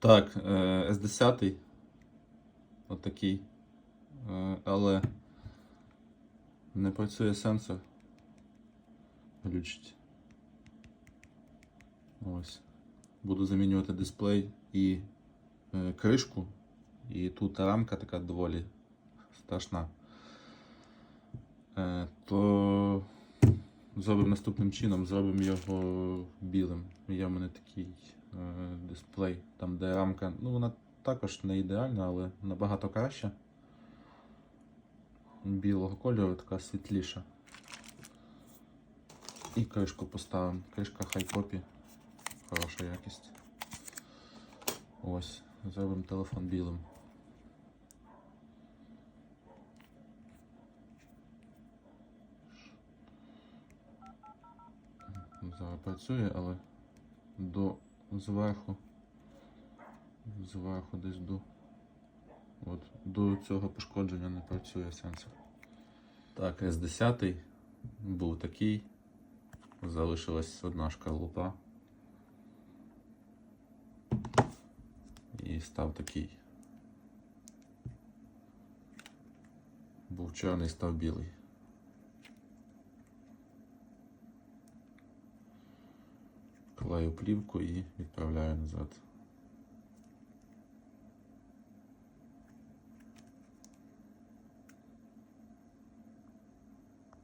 Так, е, S10 отакий. Е, Але не працює сенсор. Глючить. Ось. Буду замінювати дисплей і е, кришку. І тут рамка така доволі страшна. То зробимо наступним чином, зробимо його білим. Є в мене такий е, дисплей, там де рамка, ну вона також не ідеальна, але набагато краща. Білого кольору, така світліша. І кришку поставимо. Кришка хайкопі. Хороша якість. Ось, зробимо телефон білим. Зараз працює, але до зверху. Зверху десь до. От, до цього пошкодження не працює сенсор. Так, S10 був такий. Залишилась одна шкарлупа. І став такий. Був чорний, став білий. Клею плівку і відправляю назад.